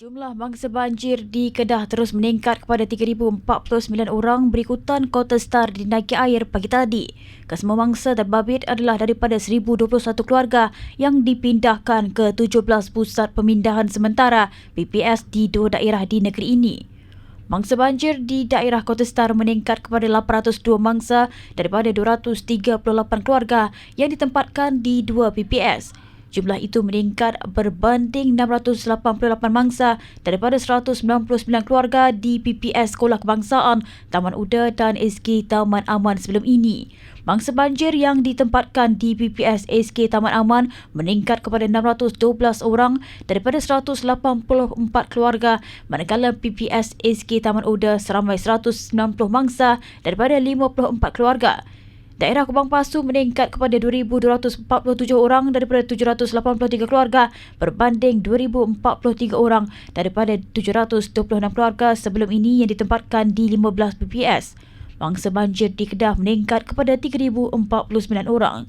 Jumlah mangsa banjir di Kedah terus meningkat kepada 3,049 orang berikutan kota star dinaiki air pagi tadi. Kesemua mangsa terbabit adalah daripada 1,021 keluarga yang dipindahkan ke 17 pusat pemindahan sementara PPS di dua daerah di negeri ini. Mangsa banjir di daerah Kota Star meningkat kepada 802 mangsa daripada 238 keluarga yang ditempatkan di dua PPS. Jumlah itu meningkat berbanding 688 mangsa daripada 199 keluarga di PPS Sekolah Kebangsaan, Taman Uda dan SK Taman Aman sebelum ini. Mangsa banjir yang ditempatkan di PPS SK Taman Aman meningkat kepada 612 orang daripada 184 keluarga manakala PPS SK Taman Uda seramai 190 mangsa daripada 54 keluarga. Daerah Kubang Pasu meningkat kepada 2,247 orang daripada 783 keluarga berbanding 2,043 orang daripada 726 keluarga sebelum ini yang ditempatkan di 15 PPS. Mangsa banjir di Kedah meningkat kepada 3,049 orang.